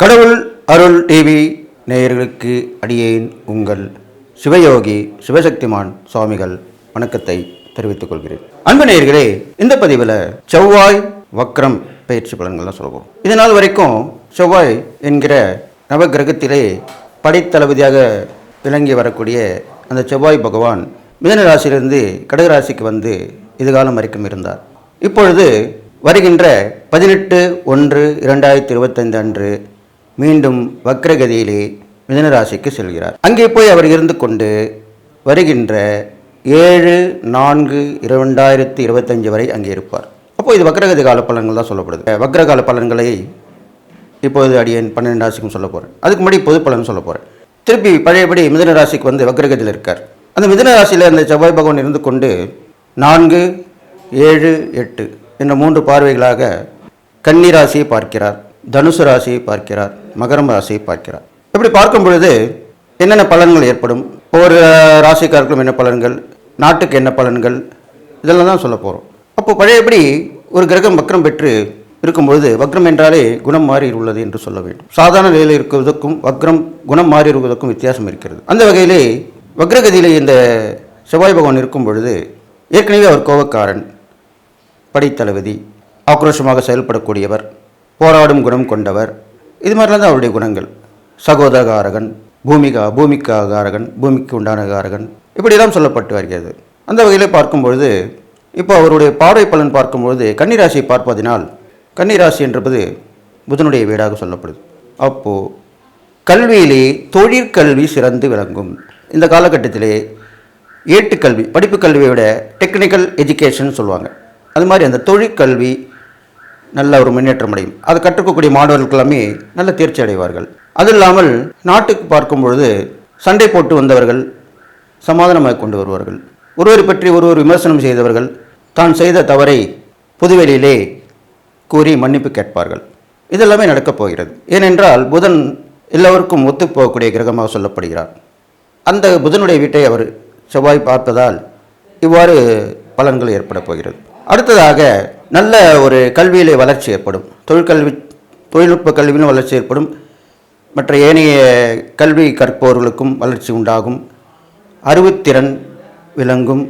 கடவுள் அருள் டிவி நேயர்களுக்கு அடியேன் உங்கள் சிவயோகி சிவசக்திமான் சுவாமிகள் வணக்கத்தை தெரிவித்துக் கொள்கிறேன். அன்பு நேயர்களே இந்த பதிவில் செவ்வாய் வக்ரம் பயிற்சி பலன்கள்லாம் சொல்லுவோம் இதனால் வரைக்கும் செவ்வாய் என்கிற நவகிரகத்திலே படைத்தளபதியாக விளங்கி வரக்கூடிய அந்த செவ்வாய் பகவான் மிதன ராசியிலிருந்து கடகராசிக்கு வந்து இதுகாலம் வரைக்கும் இருந்தார். இப்பொழுது வருகின்ற பதினெட்டு ஒன்று இரண்டாயிரத்தி இருபத்தைந்து அன்று மீண்டும் வக்ரகதியிலே மிதனராசிக்கு செல்கிறார். அங்கே போய் அவர் இருந்து கொண்டு வருகின்ற ஏழு நான்கு இரண்டாயிரத்தி இருபத்தஞ்சு வரை அங்கே இருப்பார். அப்போ இது வக்ரகதி கால பலன்கள் தான் சொல்லப்படுது. வக்ரகால பலன்களை இப்போது அடியேன் பன்னெண்டு ராசிக்கும் சொல்ல போகிறேன் அதுக்கு முன்னாடி பொது பலன் சொல்ல போகிறேன் திருப்பி பழையபடி மிதன ராசிக்கு வந்து வக்ரகதியில் இருக்கார். அந்த மிதன ராசியில் அந்த செவ்வாய் பகவான் இருந்து கொண்டு நான்கு ஏழு எட்டு என்ற மூன்று பார்வைகளாக கன்னி ராசியை பார்க்கிறார். தனுசு ராசியை பார்க்கிறார் மகரம் ராசியை பார்க்கிறார். இப்படி பார்க்கும் பொழுது என்னென்ன பலன்கள் ஏற்படும்? ஒவ்வொரு ராசிக்காருக்கும் என்ன பலன்கள்? நாட்டுக்கு என்ன பலன்கள்? இதெல்லாம் தான் சொல்ல போகிறோம் அப்போ பழையபடி ஒரு கிரகம் வக்ரம் பெற்று இருக்கும்பொழுது வக்ரம் என்றாலே குணம் மாறி உள்ளது என்று சொல்ல வேண்டும். சாதாரண நிலையில் இருக்குவதற்கும் வக்ரம் குணம் மாறி இருப்பதற்கும் வித்தியாசம் இருக்கிறது. அந்த வகையிலே வக்ரகதியிலே இந்த செவ்வாய் பகவான் இருக்கும் பொழுது ஏற்கனவே அவர் கோபக்காரன் படைத்தளபதி ஆக்ரோஷமாக செயல்படக்கூடியவர் போராடும் குணம் கொண்டவர். இது மாதிரிலாம் தான் அவருடைய குணங்கள். சகோதரகாரகன் பூமிகா பூமிக்காகாரகன் பூமிக்கு உண்டான காரகன் இப்படியெல்லாம் சொல்லப்பட்டு வருகிறது. அந்த வகையில் பார்க்கும்பொழுது இப்போ அவருடைய பார்வை பலன் பார்க்கும்பொழுது கன்னிராசியை பார்ப்பதினால் கன்னிராசி என்பது புதனுடைய வீடாக சொல்லப்படுது. அப்போது கல்வியிலே தொழிற்கல்வி சிறந்து விளங்கும். இந்த காலகட்டத்திலே ஏட்டுக்கல்வி படிப்பு கல்வியை விட டெக்னிக்கல் எஜுகேஷன் சொல்லுவாங்க. அது மாதிரி அந்த தொழிற்கல்வி நல்ல ஒரு முன்னேற்றம் அடையும். அதை கற்றுக்கக்கூடிய மாணவர்கள் எல்லாமே நல்ல தேர்ச்சி அடைவார்கள். அது இல்லாமல் நாட்டுக்கு பார்க்கும் பொழுது சண்டை போட்டு வந்தவர்கள் சமாதானமாக கொண்டு வருவார்கள். ஒருவரை பற்றி ஒருவர் விமர்சனம் செய்தவர்கள் தான் செய்த தவறை புதுவெளியிலே கூறி மன்னிப்பு கேட்பார்கள். இதெல்லாமே நடக்கப் போகிறது. ஏனென்றால் புதன் எல்லோருக்கும் ஒத்துப்போகக்கூடிய கிரகமாக சொல்லப்படுகிறார். அந்த புதனுடைய வீட்டை அவர் செவ்வாய் பார்ப்பதால் இவ்வாறு பலன்கள் ஏற்பட போகிறது. அடுத்ததாக நல்ல ஒரு கல்வியிலே வளர்ச்சி ஏற்படும். தொழிற்கல்வி தொழில்நுட்ப கல்வியிலும் வளர்ச்சி ஏற்படும். மற்ற ஏனைய கல்வி கற்பவர்களுக்கும் வளர்ச்சி உண்டாகும். அறிவுத்திறன் விளங்கும்.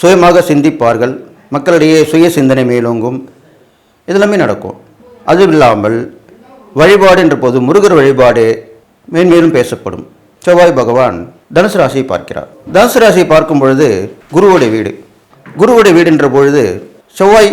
சுயமாக சிந்திப்பார்கள். மக்களிடையே சுய சிந்தனை மேலோங்கும். இதெல்லாமே நடக்கும். அதுவும் இல்லாமல் வழிபாடு என்ற போது முருகர் வழிபாடு மேன்மேலும் பேசப்படும். செவ்வாய் பகவான் தனுசு ராசியை பார்க்கிறார். தனுசு ராசியை பார்க்கும் பொழுது குருவுடைய வீடு. குருவுடைய வீடு என்ற பொழுது செவ்வாய்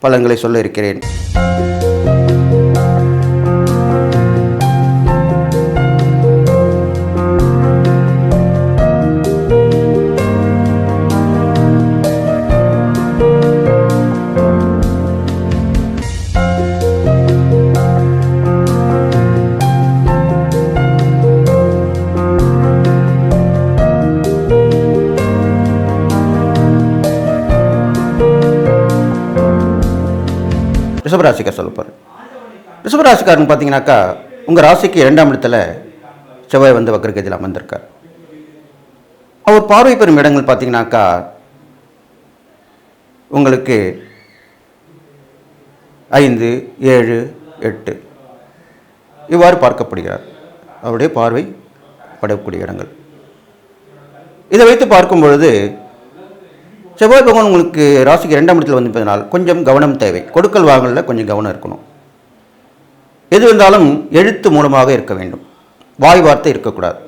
பலன்களை சொல்ல இருக்கிறேன். ரிஷபராசிக்கார் சொல்லப்பார் போகிறேன் ரிஷபராசிக்காரன் பார்த்தீங்கன்னாக்கா உங்கள் ராசிக்கு இரண்டாம் இடத்துல செவ்வாய் வந்து வக்கரகதியில் அமர்ந்திருக்கார். அவர் பார்வை பெறும் இடங்கள் பார்த்தீங்கன்னாக்கா உங்களுக்கு ஐந்து ஏழு எட்டு. இவ்வாறு பார்க்கப்படுகிறார். அவருடைய பார்வை படக்கூடிய இடங்கள். இதை வைத்து பார்க்கும் பொழுது செவ்வாய் பகவான் உங்களுக்கு ராசிக்கு ரெண்டாம் இடத்துல வந்திருப்பதனால் கொஞ்சம் கவனம் தேவை. கொடுக்கல் வாங்கலில் கொஞ்சம் கவனம் இருக்கணும். எது வந்தாலும் எழுத்து மூலமாக இருக்க வேண்டும். வாய் வார்த்தை இருக்கக்கூடாது.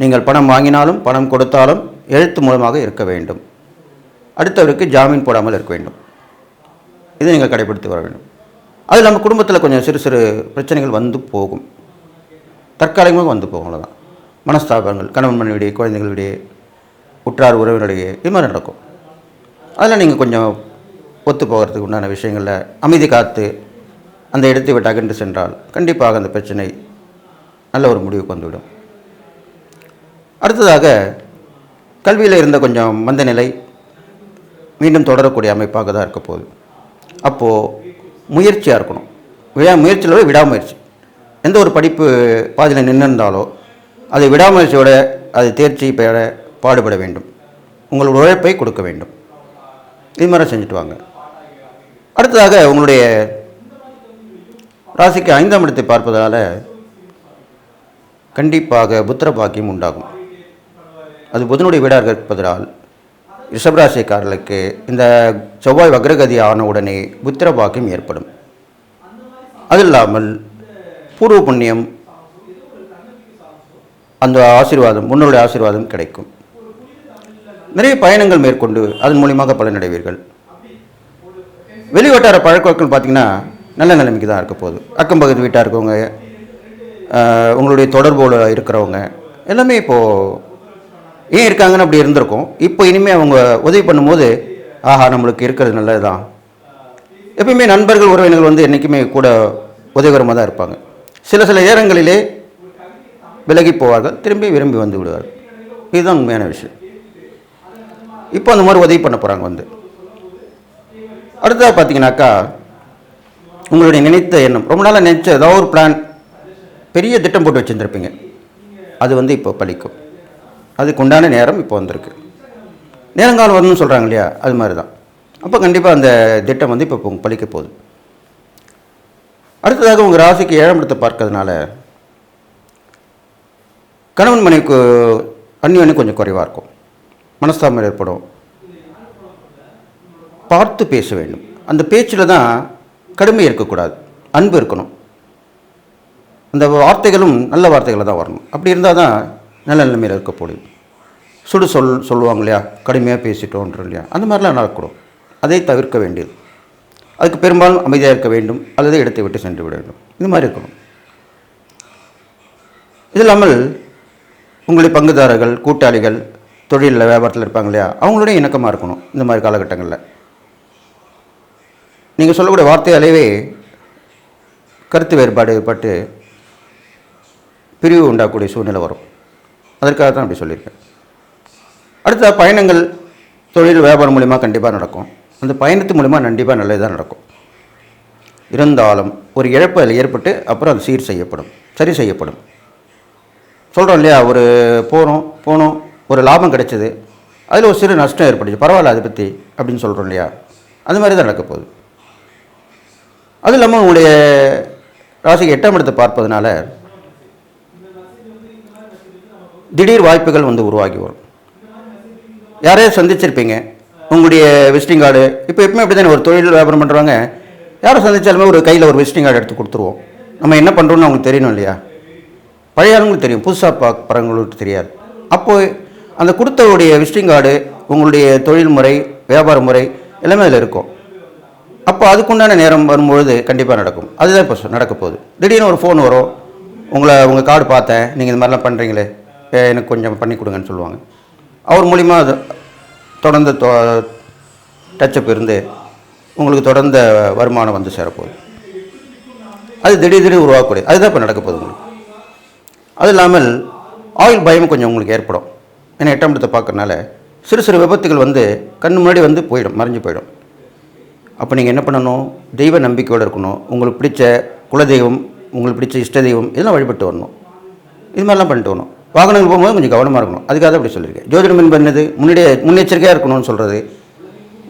நீங்கள் பணம் வாங்கினாலும் பணம் கொடுத்தாலும் எழுத்து மூலமாக இருக்க வேண்டும். அடுத்தவருக்கு ஜாமீன் போடாமல் இருக்க வேண்டும். இதை நீங்கள் கடைபிடித்து வர வேண்டும். அது நம்ம குடும்பத்தில் கொஞ்சம் சிறு சிறு பிரச்சனைகள் வந்து போகும். தற்காலிகமாக வந்து போகும் அவ்வளோதான் மனஸ்தாபங்கள் கணவன் மனைவிடையே குழந்தைகளிடையே உற்றார் உறவினரிடையே இது மாதிரி நடக்கும். அதில் நீங்கள் கொஞ்சம் ஒத்து போகிறதுக்கு உண்டான விஷயங்களில் அமைதி காத்து அந்த இடத்தை விட்டு அகன்று சென்றால் கண்டிப்பாக அந்த பிரச்சனை நல்ல ஒரு முடிவுக்கு வந்துவிடும். அடுத்ததாக கல்வியில் இருந்த கொஞ்சம் மந்த நிலை மீண்டும் தொடரக்கூடிய அமைப்பாக தான் இருக்க போகுது. அப்போது முயற்சியாக இருக்கணும். விடா முயற்சியில் விடாமுயற்சி. எந்த ஒரு படிப்பு பாதியில் நின்றிருந்தாலோ அதை விடாமுயற்சியோட அது தேர்ச்சி பெற பாடுபட வேண்டும். உங்களுடைய உழைப்பை கொடுக்க வேண்டும். இது மாதிரி செஞ்சுட்டு வாங்க அடுத்ததாக உங்களுடைய ராசிக்கு ஐந்தாம் இடத்தை பார்ப்பதால் கண்டிப்பாக புத்திர பாக்கியம் உண்டாகும். அது புதனுடைய வீடாக இருப்பதால் ரிஷபராசிக்காரர்களுக்கு இந்த செவ்வாய் வக்ரகதி ஆன உடனே புத்திர பாக்கியம் ஏற்படும். அது இல்லாமல் பூர்வ புண்ணியம் அந்த ஆசீர்வாதம் முன்னோருடைய ஆசீர்வாதம் கிடைக்கும். நிறைய பயணங்கள் மேற்கொண்டு அதன் மூலியமாக பலனடைவீர்கள். வெளிவட்டார பழக்கவழக்கம் பார்த்தீங்கன்னா நல்ல நிலைமைக்கு தான் இருக்க போகுது. அக்கம் பக்கத்து வீட்டாக இருக்கவங்க உங்களுடைய தொடர்போடு இருக்கிறவங்க எல்லாமே இப்போது ஏன் இருக்காங்கன்னு அப்படி இருந்திருக்கும். இப்போ இனிமேல் அவங்க உதவி பண்ணும்போது ஆஹா நம்மளுக்கு இருக்கிறது நல்லது தான் எப்பயுமே நண்பர்கள் உறவினர்கள் வந்து என்றைக்குமே கூட உதவிகரமாக தான் இருப்பாங்க. சில சில நேரங்களிலே விலகி போவார்கள் திரும்பி விரும்பி வந்து விடுவார்கள். இதுதான் உண்மையான விஷயம். இப்போ அந்த மாதிரி உதவி பண்ண போகிறாங்க வந்து. அடுத்ததாக பார்த்தீங்கன்னாக்கா உங்களுடைய நினைத்த எண்ணம். ரொம்ப நாளாக நினைச்ச ஏதாவது ஒரு பிளான் பெரிய திட்டம் போட்டு வச்சுருந்துருப்பீங்க. அது வந்து இப்போ பழிக்கும் அதுக்கு உண்டான நேரம் இப்போ வந்திருக்கு. நேரங்காலம் வரணும்னு சொல்கிறாங்க இல்லையா? அது மாதிரி தான் அப்போ கண்டிப்பாக அந்த திட்டம் வந்து இப்போ பழிக்க போகுது. அடுத்ததாக உங்கள் ராசிக்கு ஏழாம் இடத்தை பார்க்கறதுனால கணவன் மனைவிக்கு அந்நியன்னு கொஞ்சம் குறைவாக இருக்கும். மனஸ்தாபம் ஏற்படும். பார்த்து பேச வேண்டும். அந்த பேச்சில் தான் கடுமை இருக்கக்கூடாது. அன்பு இருக்கணும். அந்த வார்த்தைகளும் நல்ல வார்த்தைகளை தான் வரணும். அப்படி இருந்தால் தான் நல்ல நிலைமையில் இருக்க முடியும் சுடு சொல் சொல்லுவாங்க இல்லையா? கடுமையாக பேசிட்டோன்ற இல்லையா? அந்த மாதிரிலாம் நடக்கணும் அதை தவிர்க்க வேண்டியது. அதுக்கு பெரும்பாலும் அமைதியாக இருக்க வேண்டும். அல்லது இடத்தை விட்டு சென்று விட வேண்டும். இது மாதிரி இருக்கணும். இது இல்லாமல் உங்களுடைய பங்குதாரர்கள் கூட்டாளிகள் தொழிலில் வியாபாரத்தில் இருப்பாங்க இல்லையா? அவங்களோட இணக்கமாக இருக்கணும் இந்த மாதிரி காலகட்டங்களில். நீங்கள் சொல்லக்கூடிய வார்த்தையாலேயே கருத்து வேறுபாடு ஏற்பட்டு பிரிவு உண்டாகக்கூடிய சூழ்நிலை வரும். அதற்காக தான் அப்படி சொல்லியிருக்கேன். அடுத்த பயணங்கள் தொழில் வியாபாரம் மூலிமா கண்டிப்பாக நடக்கும். அந்த பயணத்து மூலிமா கண்டிப்பாக நல்லது தான் நடக்கும். இருந்தாலும் ஒரு இழப்பு அதில் ஏற்பட்டு அப்புறம் அது சீர் செய்யப்படும் சரி செய்யப்படும். சொல்கிறோம் இல்லையா? ஒரு போகிறோம் போனோம் ஒரு லாபம் கிடைச்சது அதில் ஒரு சிறு நஷ்டம் ஏற்பட்டுச்சு. பரவாயில்ல அதை பற்றி அப்படின்னு சொல்கிறோம் இல்லையா? அது மாதிரி தான் நடக்க போகுது. அது இல்லாமல் உங்களுடைய ராசிக்கு எட்டாம் இடத்தை பார்ப்பதனால திடீர் வாய்ப்புகள் வந்து உருவாகி வரும். யாரையும் சந்திச்சிருப்பீங்க? உங்களுடைய விசிட்டிங் கார்டு இப்போ எப்பவுமே அப்படி தானே ஒரு தொழில் வியாபாரம் பண்ணுறவங்க யாரை சந்தித்தாலுமே ஒரு கையில் ஒரு விசிட்டிங் கார்டு எடுத்து கொடுத்துருவோம். நம்ம என்ன பண்ணுறோம்னு அவங்களுக்கு தெரியணும் இல்லையா? பழைய ஆளுங்களுக்கு தெரியும் புதுசாக பார்க்குறவங்களுக்கு தெரியாது. அப்போது அந்த கொடுத்தவருடைய விசிட்டிங் கார்டு உங்களுடைய தொழில் முறை வியாபார முறை எல்லாமே அதில் இருக்கும். அப்போ அதுக்குண்டான நேரம் வரும்பொழுது கண்டிப்பாக நடக்கும். அதுதான் இப்போ நடக்க போகுது. திடீர்னு ஒரு ஃபோன் வரும். உங்களை உங்கள் கார்டு பார்த்தேன். நீங்கள் இந்த மாதிரிலாம் பண்ணுறீங்களே எனக்கு கொஞ்சம் பண்ணி கொடுங்கன்னு சொல்லுவாங்க. அவர் மூலிமா அது தொடர்ந்து டச்சப் இருந்து உங்களுக்கு தொடர்ந்த வருமானம் வந்து சேரப்போகுது. அது திடீர் திடீர் உருவாக்கக்கூடிய அதுதான் இப்போ நடக்க போகுது உங்களுக்கு. அது இல்லாமல் ஆயில் பயம் கொஞ்சம் உங்களுக்கு ஏற்படும். ஏன்னா எட்டாம் இடத்தை பார்க்கறனால சிறு சிறு விபத்துகள் வந்து கண் முன்னாடி வந்து போயிடும் மறைஞ்சு போயிடும். அப்போ நீங்கள் என்ன பண்ணணும்? தெய்வ நம்பிக்கையோடு இருக்கணும். உங்களுக்கு பிடிச்ச குலதெய்வம் உங்களுக்கு பிடிச்ச இஷ்ட தெய்வம் இதெல்லாம் வழிபட்டு வரணும். இது மாதிரிலாம் பண்ணிட்டு வரணும். வாகனங்கள் போகும்போது கொஞ்சம் கவனமாக இருக்கணும். அதுக்காக தான் அப்படி சொல்லியிருக்கேன். ஜோதிடம் என்பது முன்னாடியே முன்னெச்சரிக்கையாக இருக்கணும்னு சொல்கிறது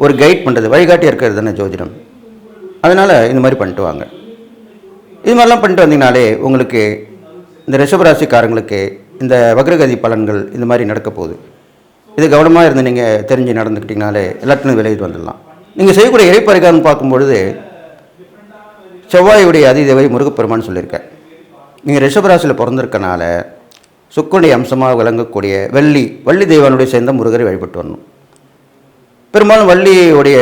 ஒரு கைட் பண்ணுறது வழிகாட்டியாக இருக்கிறது தானே ஜோதிடம். அதனால் இந்த மாதிரி பண்ணிட்டு வாங்க. இது மாதிரிலாம் பண்ணிட்டு வந்தீங்கனாலே உங்களுக்கு இந்த ரிஷபராசிக்காரங்களுக்கு இந்த வக்ரகதி பலன்கள் இந்த மாதிரி நடக்க போகுது. இது கவனமாக இருந்து நீங்கள் தெரிஞ்சு நடந்துக்கிட்டீங்கனாலே எல்லாத்துலையும் விலகிட்டு வந்துடலாம். நீங்கள் செய்யக்கூடிய இறைப்பரிகாரம் பார்க்கும்பொழுது செவ்வாயுடைய அதிதேவை முருகப்பெருமான்னு சொல்லியிருக்கேன் நீங்கள் ரிஷபராசியில் பிறந்திருக்கனால சுக்கனுடைய அம்சமாக விளங்கக்கூடிய வள்ளி வள்ளி தெய்வானுடைய சேர்ந்த முருகரை வழிபட்டு வரணும். பெரும்பாலும் வள்ளியுடைய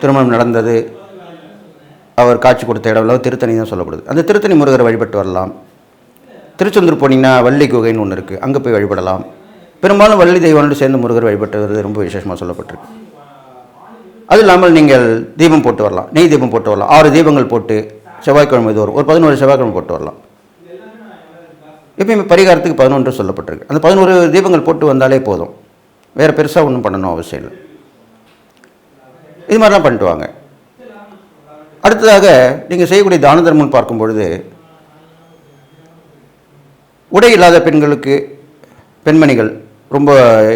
திருமணம் நடந்தது. அவர் காட்சி கொடுத்த இடம்லாம் திருத்தணி தான் சொல்லப்படுது. அந்த திருத்தணி முருகரை வழிபட்டு வரலாம். திருச்செந்தூர் போனீங்கன்னா வள்ளி குகைன்னு ஒன்று இருக்குது அங்கே போய் வழிபடலாம். பெரும்பாலும் வள்ளி தெய்வனோடு சேர்ந்து முருகர் வழிபட்டு வருது ரொம்ப விசேஷமாக சொல்லப்பட்டிருக்கு. அது இல்லாமல் நீங்கள் தீபம் போட்டு வரலாம். நெய் தீபம் போட்டு வரலாம். ஆறு தீபங்கள் போட்டு செவ்வாய்க்கிழமை தோறும் ஒரு பதினோரு செவ்வாய்க்கிழமை போட்டு வரலாம். எப்பயுமே பரிகாரத்துக்கு பதினொன்று சொல்லப்பட்டிருக்கு. அந்த பதினோரு தீபங்கள் போட்டு வந்தாலே போதும். வேறு பெருசாக ஒன்றும் பண்ணணும் அவசியம் இல்லை. இது மாதிரிலாம் பண்ணிட்டு வாங்க. அடுத்ததாக நீங்கள் செய்யக்கூடிய தான தர்மம் பார்க்கும் பொழுது உடை இல்லாத பெண்களுக்கு பெண்மணிகள் ரொம்ப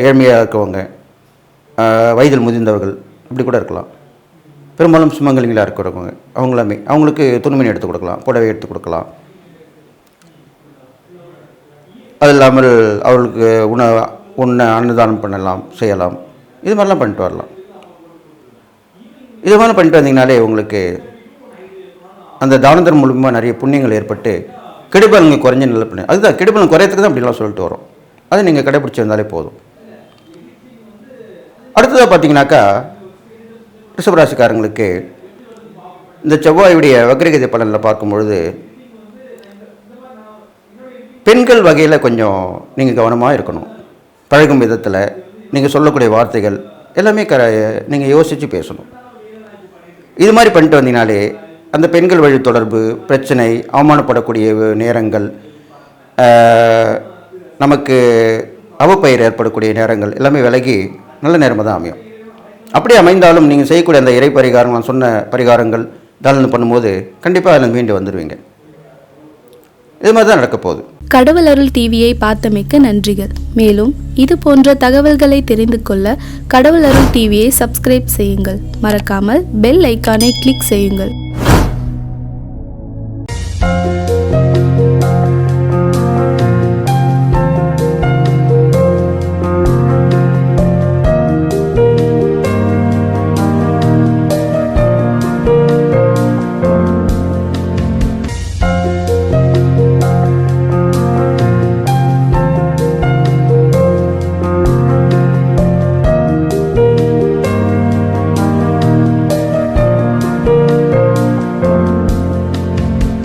ஏழ்மையாக இருக்கவங்க வயதில் முதிர்ந்தவர்கள் இப்படி கூட இருக்கலாம். பெரும்பாலும் சுமங்கலிங்களாக இருக்கிறவங்க அவங்களாமே அவங்களுக்கு துணிமணி எடுத்து கொடுக்கலாம் புடவை எடுத்து கொடுக்கலாம். அது இல்லாமல் அவர்களுக்கு உண உண்ண அன்னதானம் பண்ணலாம் செய்யலாம். இது மாதிரிலாம் பண்ணிட்டு வரலாம். இது மாதிரி பண்ணிட்டு வந்தீங்கனாலே உங்களுக்கு அந்த தானந்தர் மூலமாக நிறைய புண்ணியங்கள் ஏற்பட்டு கெடுபலன்கள் குறைஞ்ச நல்ல அதுதான் கெடுபலன் குறையத்துக்கு தான் அப்படிலாம் சொல்லிட்டு வரோம். அதை நீங்கள் கடைப்பிடிச்சி வந்தாலே போதும். அடுத்ததாக பார்த்தீங்கன்னாக்கா ரிஷபராசிக்காரங்களுக்கு இந்த செவ்வாயுடைய வக்ரகதி பலனில் பார்க்கும்பொழுது பெண்கள் வகையில் கொஞ்சம் நீங்கள் கவனமாக இருக்கணும். பழகும் விதத்தில் நீங்கள் சொல்லக்கூடிய வார்த்தைகள் எல்லாமே க நீங்கள் யோசித்து பேசணும். இது மாதிரி பண்ணிட்டு வந்தீங்கனாலே அந்த பெண்கள் வழி தொடர்பு பிரச்சனை அவமானப்படக்கூடிய நேரங்கள் நமக்கு அவப்பெயர் ஏற்படக்கூடிய நேரங்கள் எல்லாமே விலகி நல்ல நேரமாக தான் அமையும். அப்படி அமைந்தாலும் நீங்கள் செய்யக்கூடிய அந்த இறை பரிகாரம் நான் சொன்ன பரிகாரங்கள் தாளன் பண்ணும்போது கண்டிப்பாக அதில் மீண்டு வந்துடுவீங்க இது மாதிரி தான் நடக்க போகுது. கடவுள் அருள் டிவியை பார்த்தமைக்க நன்றிகள். மேலும் இது போன்ற தகவல்களை தெரிந்து கொள்ள கடவுள் அருள் டிவியை சப்ஸ்கிரைப் செய்யுங்கள். மறக்காமல் பெல் ஐக்கானை கிளிக் செய்யுங்கள்.